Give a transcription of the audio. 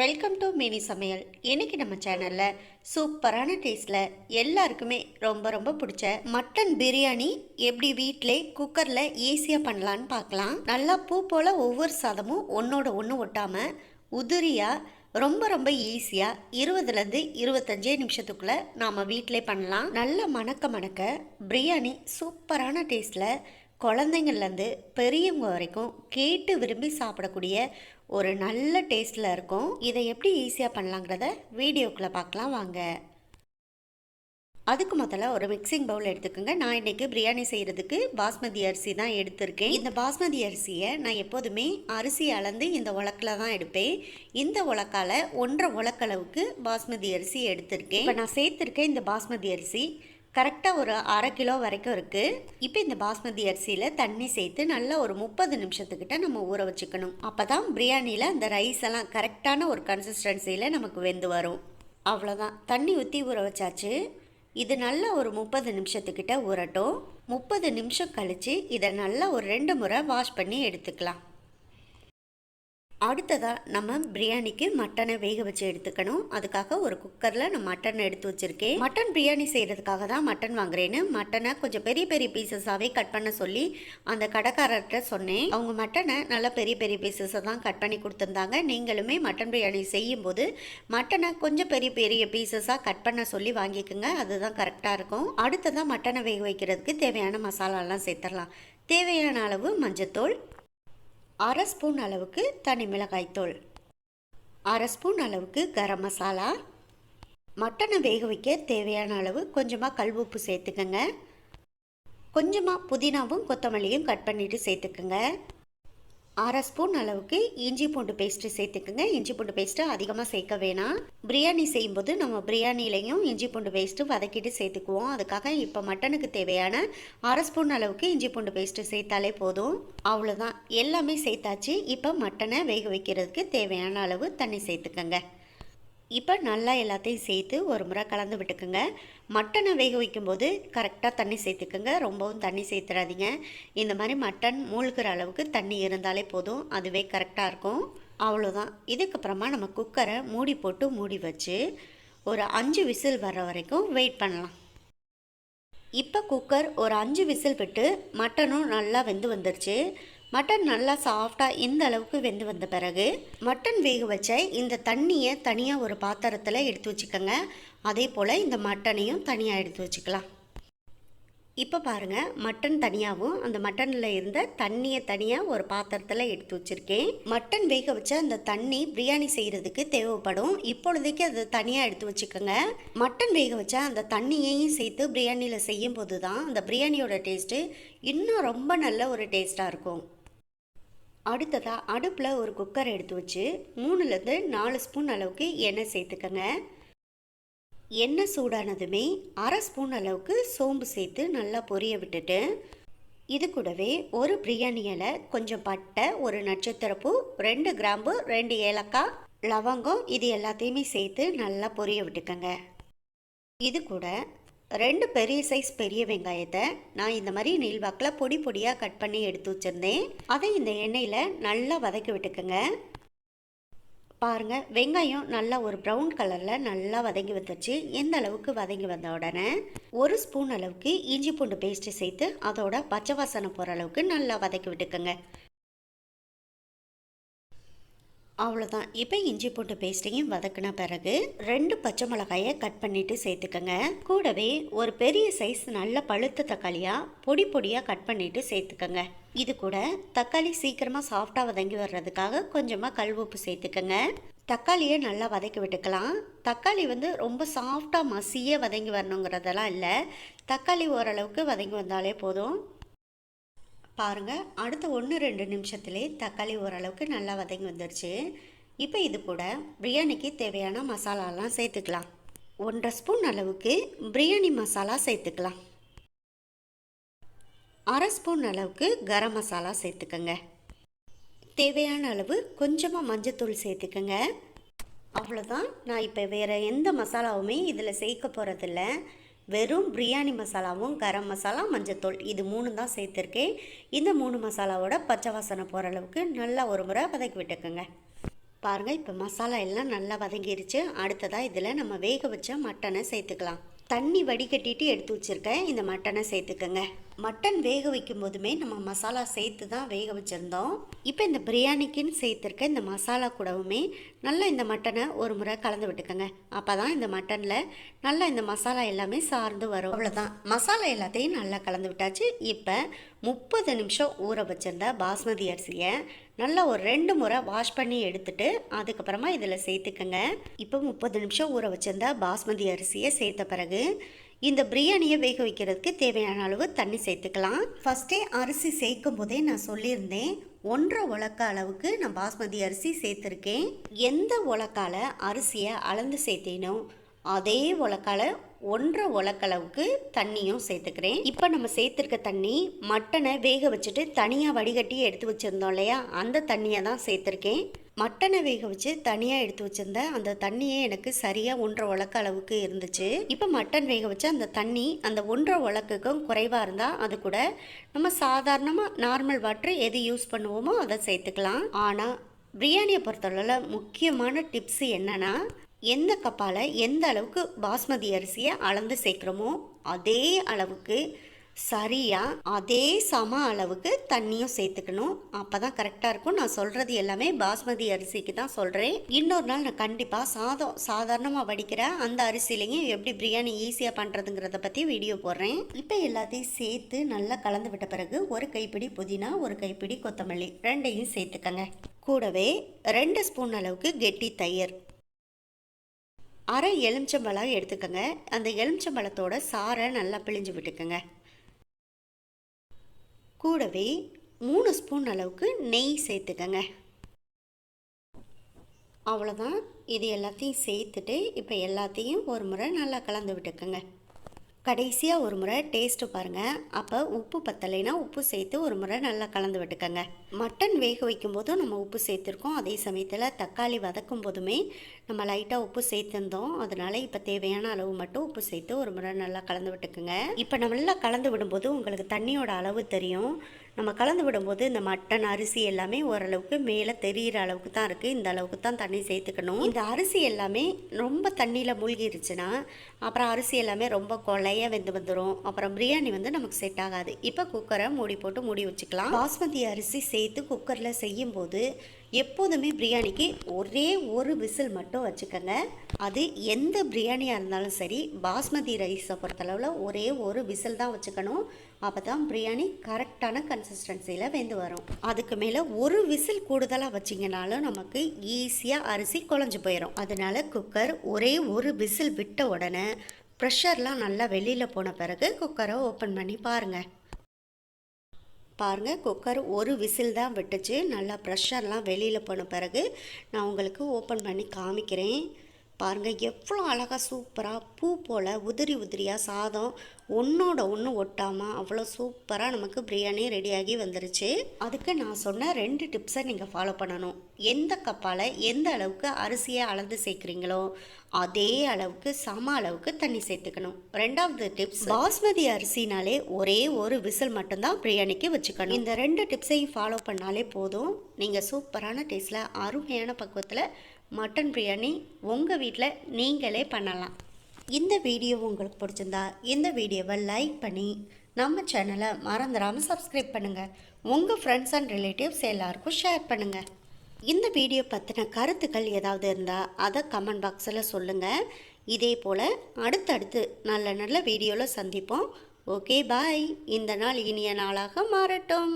Welcome to mini சமையல். இன்றைக்கி நம்ம சேனலில் சூப்பரான டேஸ்ட்டில் எல்லாருக்குமே ரொம்ப ரொம்ப பிடிச்ச மட்டன் பிரியாணி எப்படி வீட்டிலே குக்கரில் ஈஸியாக பண்ணலான்னு பார்க்கலாம் நல்லா பூ போல் ஒவ்வொரு சாதமும் ஒன்றோட ஒன்று ஒட்டாமல் உதிரியாக ரொம்ப ரொம்ப ஈஸியாக இருபதுலேருந்து இருபத்தஞ்சே நிமிஷத்துக்குள்ளே நாம் வீட்டிலே பண்ணலாம். நல்லா மணக்க மணக்க பிரியாணி சூப்பரான டேஸ்ட்டில் குழந்தைங்கள்லேருந்து பெரியவங்க வரைக்கும் கேட்டு விரும்பி சாப்பிடக்கூடிய ஒரு நல்ல டேஸ்ட்டில் இருக்கும். இதை எப்படி ஈஸியாக பண்ணலாங்கிறத வீடியோக்குள்ளே பார்க்கலாம் வாங்க. அதுக்கு முதல்ல ஒரு மிக்சிங் பவுல் எடுத்துக்கோங்க. நான் இன்னைக்கு பிரியாணி செய்கிறதுக்கு பாஸ்மதி அரிசி தான் எடுத்திருக்கேன். இந்த பாஸ்மதி அரிசியை நான் எப்போதுமே அரிசி அளந்து இந்த உலக்கில் தான் எடுப்பேன். இந்த உலக்கால ஒன்றரை உலக்களவுக்கு பாஸ்மதி அரிசி எடுத்திருக்கேன். இப்போ நான் சேர்த்துருக்கேன் இந்த பாஸ்மதி அரிசி கரெக்டாக ஒரு அரை கிலோ வரைக்கும் இருக்குது இப்போ இந்த பாஸ்மதி அரிசியில் தண்ணி சேர்த்து நல்லா ஒரு முப்பது நிமிஷத்துக்கிட்ட நம்ம ஊற வச்சுக்கணும். அப்போ தான் பிரியாணியில் அந்த ரைஸ் எல்லாம் கரெக்டான ஒரு கன்சிஸ்டன்சியில் நமக்கு வெந்து வரும். அவ்வளோதான் தண்ணி ஊற்றி ஊற வச்சாச்சு. இது நல்லா ஒரு முப்பது நிமிஷத்துக்கிட்ட ஊறட்டும். முப்பது நிமிஷம் கழித்து இதை நல்லா ஒரு ரெண்டு முறை வாஷ் பண்ணி எடுத்துக்கலாம். அடுத்ததாக நம்ம பிரியாணிக்கு மட்டனை வேக வச்சு எடுத்துக்கணும். அதுக்காக ஒரு குக்கரில் நான் மட்டன் எடுத்து வச்சுருக்கேன். மட்டன் பிரியாணி செய்கிறதுக்காக தான் மட்டன் வாங்குறேன்னு மட்டனை கொஞ்சம் பெரிய பெரிய பீசஸாகவே கட் பண்ண சொல்லி அந்த கடைக்காரர்கிட்ட சொன்னேன். அவங்க மட்டனை நல்லா பெரிய பெரிய பீசஸை தான் கட் பண்ணி கொடுத்துருந்தாங்க. நீங்களுமே மட்டன் பிரியாணி செய்யும்போது மட்டனை கொஞ்சம் பெரிய பெரிய பீசஸாக கட் பண்ண சொல்லி வாங்கிக்கோங்க. அதுதான் கரெக்டாக இருக்கும். அடுத்ததாக மட்டனை வேக வைக்கிறதுக்கு தேவையான மசாலாலாம் சேர்த்துடலாம். தேவையான அளவு மஞ்சத்தூள் அரை ஸ்பூன் அளவுக்கு தனி மிளகாய்த்தூள் அரை ஸ்பூன் அளவுக்கு கரம் மசாலா. மட்டனை வேக வைக்க தேவையான அளவு கொஞ்சமாக கல் உப்பு சேர்த்துக்கங்க. கொஞ்சமாக புதினாவும் கொத்தமல்லியும் கட் பண்ணிவிட்டு சேர்த்துக்கங்க. அரை ஸ்பூன் அளவுக்கு இஞ்சி பூண்டு பேஸ்ட்டு சேர்த்துக்குங்க. இஞ்சி பூண்டு பேஸ்ட்டு அதிகமாக சேர்க்க வேணாம். பிரியாணி செய்யும்போது நம்ம பிரியாணிலையும் இஞ்சி பூண்டு பேஸ்ட்டு வதக்கிட்டு சேர்த்துக்குவோம். அதுக்காக இப்போ மட்டனுக்கு தேவையான அரை ஸ்பூன் அளவுக்கு இஞ்சி பூண்டு பேஸ்ட்டு சேர்த்தாலே போதும். அவ்வளோதான் எல்லாமே சேர்த்தாச்சு. இப்போ மட்டனை வேக வைக்கிறதுக்கு தேவையான அளவு தண்ணி சேர்த்துக்கங்க. இப்போ நல்லா எல்லாத்தையும் சேர்த்து ஒரு முறை கலந்து விட்டுக்குங்க. மட்டனை வேக வைக்கும்போது கரெக்டாக தண்ணி சேர்த்துக்குங்க. ரொம்பவும் தண்ணி சேர்த்துடாதீங்க இந்த மாதிரி மட்டன் மூழ்கிற அளவுக்கு தண்ணி இருந்தாலே போதும். அதுவே கரெக்டாக இருக்கும். அவ்வளோதான். இதுக்கப்புறமா நம்ம குக்கரை மூடி போட்டு மூடி வச்சு ஒரு அஞ்சு விசில் வர வரைக்கும் வெயிட் பண்ணலாம். இப்போ குக்கர் ஒரு அஞ்சு விசில் விட்டு மட்டனும் நல்லா வெந்து வந்துருச்சு. மட்டன் நல்லா சாஃப்டாக இந்த அளவுக்கு வெந்து வந்த பிறகு மட்டன் வேக வச்ச இந்த தண்ணியை தனியாக ஒரு பாத்திரத்தில் எடுத்து வச்சுக்கோங்க. அதே போல் இந்த மட்டனையும் தனியாக எடுத்து வச்சுக்கலாம். இப்போ பாருங்கள் மட்டன் தனியாகவும் அந்த மட்டனில் இருந்த தண்ணியை தனியாக ஒரு பாத்திரத்தில் எடுத்து வச்சுருக்கேன். மட்டன் வேக வச்ச அந்த தண்ணி பிரியாணி செய்கிறதுக்கு தேவைப்படும். இப்பொழுதைக்கு அதை தனியாக எடுத்து வச்சுக்கோங்க. மட்டன் வேக வச்ச அந்த தண்ணியையும் சேர்த்து பிரியாணியில் செய்யும் போது தான் அந்த பிரியாணியோட டேஸ்ட்டு இன்னும் ரொம்ப நல்ல ஒரு டேஸ்ட்டாக இருக்கும். அடுத்ததாக அடுப்பில் ஒரு குக்கர் எடுத்து வச்சு மூணுலேருந்து நாலு ஸ்பூன் அளவுக்கு எண்ணெய் சேர்த்துக்கங்க. எண்ணெய் சூடானதுமே அரை ஸ்பூன் அளவுக்கு சோம்பு சேர்த்து நல்லா பொரிய விட்டுட்டு இது கூடவே ஒரு பிரியாணி இலை கொஞ்சம் பட்டை ஒரு நட்சத்திரப்பூ ரெண்டு கிராம்பு ரெண்டு ஏலக்காய் லவங்கம் இது எல்லாத்தையுமே சேர்த்து நல்லா பொரிய விட்டுக்கங்க. இது கூட ரெண்டு பெரிய சைஸ் பெரிய வெங்காயத்தை நான் இந்த மாதிரி நீள்வாக்கில் பொடி பொடியாக கட் பண்ணி எடுத்து வச்சுருந்தேன். அதை இந்த எண்ணெயில் நல்லா வதக்கி விட்டுக்கோங்க. பாருங்கள் வெங்காயம் நல்லா ஒரு ப்ரௌன் கலரில் நல்லா வதங்கி வந்துச்சு எந்த அளவுக்கு வதங்கி வந்த உடனே ஒரு ஸ்பூன் அளவுக்கு இஞ்சி பூண்டு பேஸ்ட்டு சேர்த்து அதோட பச்சை வாசனை போகிற அளவுக்கு நல்லா வதக்கி விட்டுக்கோங்க. அவ்வளோதான் இப்போ இஞ்சி பூண்டு பேஸ்ட்டையும் வதக்கின பிறகு ரெண்டு பச்சை மிளகாயை கட் பண்ணிவிட்டு சேர்த்துக்கோங்க. கூடவே ஒரு பெரிய சைஸ் நல்ல பழுத்த தக்காளியாக பொடி பொடியாக கட் பண்ணிவிட்டு சேர்த்துக்கோங்க. இது கூட தக்காளி சீக்கிரமாக சாஃப்டாக வதங்கி வர்றதுக்காக கொஞ்சமாக கல் உப்பு சேர்த்துக்கோங்க. தக்காளியை நல்லா வதக்கி விட்டுக்கலாம். தக்காளி வந்து ரொம்ப சாஃப்டாக மசியே வதங்கி வரணுங்கிறதெல்லாம் இல்லை. தக்காளி ஓரளவுக்கு வதங்கி வந்தாலே போதும். பாருங்கள் அடுத்த ஒன்று ரெண்டு நிமிஷத்துலேயே தக்காளி ஓரளவுக்கு நல்லா வதங்கி வந்துடுச்சு இப்போ இது கூட பிரியாணிக்கு தேவையான மசாலாலாம் சேர்த்துக்கலாம். ஒன்றரை ஸ்பூன் அளவுக்கு பிரியாணி மசாலா சேர்த்துக்கலாம். அரை ஸ்பூன் அளவுக்கு கரம் மசாலா சேர்த்துக்கோங்க. தேவையான அளவு கொஞ்சமாக மஞ்சத்தூள் சேர்த்துக்கோங்க. அவ்வளோதான் நான் இப்போ வேறு எந்த மசாலாவுமே இதில் சேர்க்க போகிறதில்ல வெறும் பிரியாணி மசாலாவும் கரம் மசாலா மஞ்சத்தூள் இது மூணு தான் சேர்த்துருக்கேன். இந்த மூணு மசாலாவோட பச்சை வாசனை போகிற அளவுக்கு நல்லா ஒரு முறை வதக்கி விட்டுக்கோங்க. பாருங்கள் இப்போ மசாலா எல்லாம் நல்லா வதங்கிருச்சு. அடுத்ததாக இதில் நம்ம வேக வச்ச மட்டனை சேர்த்துக்கலாம். தண்ணி வடிகட்டிட்டு எடுத்து வச்சுருக்கேன் இந்த மட்டனை சேர்த்துக்கோங்க. மட்டன் வேக வைக்கும் போதுமே நம்ம மசாலா சேர்த்து தான் வேக வச்சுருந்தோம். இப்போ இந்த பிரியாணிக்குன்னு சேர்த்துருக்க இந்த மசாலா கூடவுமே நல்லா இந்த மட்டனை ஒரு முறை கலந்து விட்டுக்கோங்க. அப்போ தான் இந்த மட்டனில் நல்லா இந்த மசாலா எல்லாமே சார்ந்து வரும். அவ்வளோதான் மசாலா எல்லாத்தையும் நல்லா கலந்து விட்டாச்சு. இப்போ முப்பது நிமிஷம் ஊற வச்சிருந்த பாஸ்மதி அரிசியை நல்லா ஒரு ரெண்டு முறை வாஷ் பண்ணி எடுத்துட்டு அதுக்கப்புறமா இதில் சேர்த்துக்கங்க. இப்போ முப்பது நிமிஷம் ஊற வச்சுருந்த பாஸ்மதி அரிசியை சேர்த்த பிறகு இந்த பிரியாணியை வேக வைக்கிறதுக்கு தேவையான அளவு தண்ணி சேர்த்துக்கலாம். ஃபஸ்ட்டே அரிசி சேர்க்கும் போதே நான் சொல்லியிருந்தேன் ஒன்றரை உலக்க அளவுக்கு நான் பாஸ்மதி அரிசி சேர்த்துருக்கேன். எந்த உலக்கால அரிசியை அளந்து சேர்த்தேனோ அதே உலக்கால ஒன்றரை உலக்களவுக்கு தண்ணியும் சேர்த்துக்கிறேன். இப்போ நம்ம சேர்த்துருக்க தண்ணி மட்டனை வேக வச்சுட்டு தனியாக வடிகட்டி எடுத்து வச்சுருந்தோம் இல்லையா அந்த தண்ணியை தான் சேர்த்துருக்கேன். மட்டனை வேக வச்சு தனியாக எடுத்து வச்சுருந்தேன் அந்த தண்ணியே எனக்கு சரியாக ஒன்றரை உலக்க அளவுக்கு இருந்துச்சு. இப்போ மட்டன் வேக வச்சு அந்த தண்ணி அந்த ஒன்றரை உலக்குக்கும் குறைவாக இருந்தால் அது கூட நம்ம சாதாரணமாக நார்மல் வாட்டர் எது யூஸ் பண்ணுவோமோ அதை சேர்த்துக்கலாம். ஆனால் பிரியாணியை பொறுத்தளவில் முக்கியமான டிப்ஸ் என்னென்னா எந்த கப்பால் எந்த அளவுக்கு பாஸ்மதி அரிசியை அளந்து சேர்க்குறோமோ அதே அளவுக்கு சரியாக அதே சம அளவுக்கு தண்ணியும் சேர்த்துக்கணும். அப்போ தான் கரெக்டாக இருக்கும். நான் சொல்கிறது எல்லாமே பாஸ்மதி அரிசிக்கு தான் சொல்கிறேன் இன்னொரு நாள் நான் கண்டிப்பாக சாதம் சாதாரணமாக வடிக்கிற அந்த அரிசிலையும் எப்படி பிரியாணி ஈஸியாக பண்ணுறதுங்கிறத பற்றி வீடியோ போடுறேன். இப்போ எல்லாத்தையும் சேர்த்து நல்லா கலந்து விட்ட பிறகு ஒரு கைப்பிடி புதினா ஒரு கைப்பிடி கொத்தமல்லி ரெண்டையும் சேர்த்துக்கங்க. கூடவே ரெண்டு ஸ்பூன் அளவுக்கு கெட்டி தயிர். அரை எலுமிச்சம்பழம் எடுத்துக்கோங்க. அந்த எலுமிச்சம்பழத்தோட சாரை நல்லா பிழிஞ்சு விட்டுக்கோங்க. கூடவே மூணு ஸ்பூன் அளவுக்கு நெய் சேர்த்துக்கங்க. அவ்வளோதான் இது எல்லாத்தையும் சேர்த்துட்டு இப்போ எல்லாத்தையும் ஒரு முறை நல்லா கலந்து விட்டுக்கோங்க. கடைசியாக ஒரு முறை டேஸ்ட்டு பாருங்கள் அப்போ உப்பு பத்தலைன்னா உப்பு சேர்த்து ஒரு முறை நல்லா கலந்து விட்டுக்கோங்க. மட்டன் வேக வைக்கும் போதும் நம்ம உப்பு சேர்த்துருக்கோம். அதே சமயத்தில் தக்காளி வதக்கும் போதுமே நம்ம லைட்டாக உப்பு சேர்த்துருந்தோம். அதனால் இப்போ தேவையான அளவு மட்டும் உப்பு சேர்த்து ஒரு முறை நல்லா கலந்து விட்டுக்குங்க. இப்போ நம்ம நல்லா கலந்து விடும்போது உங்களுக்கு தண்ணியோட அளவு தெரியும். நம்ம கலந்து விடும்போது இந்த மட்டன் அரிசி எல்லாமே ஓரளவுக்கு மேலே தெரிகிற அளவுக்கு தான் இருக்குது இந்த அளவுக்கு தான் தண்ணி சேர்த்துக்கணும். இந்த அரிசி எல்லாமே ரொம்ப தண்ணியில் மூழ்கிருச்சுன்னா அப்புறம் அரிசி எல்லாமே ரொம்ப கொலையாக வெந்து வந்துடும் அப்புறம் பிரியாணி வந்து நமக்கு செட் ஆகாது. இப்போ குக்கரை மூடி போட்டு மூடி வச்சுக்கலாம். பாஸ்மதி அரிசி சேர்த்து குக்கரில் செய்யும்போது எப்போதுமே பிரியாணிக்கு ஒரே ஒரு விசில் மட்டும் வச்சுக்கோங்க. அது எந்த பிரியாணியாக இருந்தாலும் சரி பாஸ்மதி ரைஸை பொறுத்தளவில் ஒரே ஒரு விசில் தான் வச்சுக்கணும். அப்போ தான் பிரியாணி கரெக்டான கன்சிஸ்டன்சியில் வெந்து வரும். அதுக்கு மேலே ஒரு விசில் கூடுதலாக வச்சிங்கனாலும் நமக்கு ஈஸியாக அரிசி குழஞ்சி போயிடும் அதனால குக்கர் ஒரே ஒரு விசில் விட்ட உடனே ப்ரெஷர்லாம் நல்லா வெளியில் போன பிறகு குக்கரை ஓப்பன் பண்ணி பாருங்கள் பாருங்கள் குக்கர் ஒரு விசில் தான் விட்டுச்சு. நல்லா ப்ரெஷர்லாம் வெளியில் போன பிறகு நான் உங்களுக்கு ஓப்பன் பண்ணி காமிக்கிறேன். பாருங்கள் எவ்வளோ அழகாக சூப்பராக பூ போல் உதிரி உதிரியாக சாதம் ஒன்றோட ஒன்று ஒட்டாமல் அவ்வளோ சூப்பராக நமக்கு பிரியாணி ரெடியாகி வந்துருச்சு. அதுக்கு நான் சொன்ன ரெண்டு டிப்ஸை நீங்கள் ஃபாலோ பண்ணணும். எந்த கப்பால் எந்த அளவுக்கு அரிசியை அளந்து சேர்க்குறீங்களோ அதே அளவுக்கு சம அளவுக்கு தண்ணி சேர்த்துக்கணும். ரெண்டாவது டிப்ஸ் பாஸ்மதி அரிசினாலே ஒரே ஒரு விசில் மட்டும்தான் பிரியாணிக்கு வச்சுக்கணும். இந்த ரெண்டு டிப்ஸையும் ஃபாலோ பண்ணாலே போதும். நீங்கள் சூப்பரான டேஸ்ட்டில் அருமையான பக்குவத்தில் மட்டன் பிரியாணி உங்கள் வீட்டில் நீங்களே பண்ணலாம். இந்த வீடியோ உங்களுக்கு பிடிச்சிருந்தா இந்த வீடியோவை லைக் பண்ணி நம்ம சேனலை மறந்துடாமல் சப்ஸ்கிரைப் பண்ணுங்கள் உங்கள் ஃப்ரெண்ட்ஸ் அண்ட் ரிலேட்டிவ்ஸ் எல்லாருக்கும் ஷேர் பண்ணுங்கள் இந்த வீடியோ பற்றின கருத்துக்கள் ஏதாவது இருந்தால் அதை கமெண்ட் பாக்ஸில் சொல்லுங்கள் இதே போல் அடுத்தடுத்து நல்ல நல்ல வீடியோவில் சந்திப்போம். ஓகே பாய் இந்த நாள் இனிய நாளாக மாறட்டும்.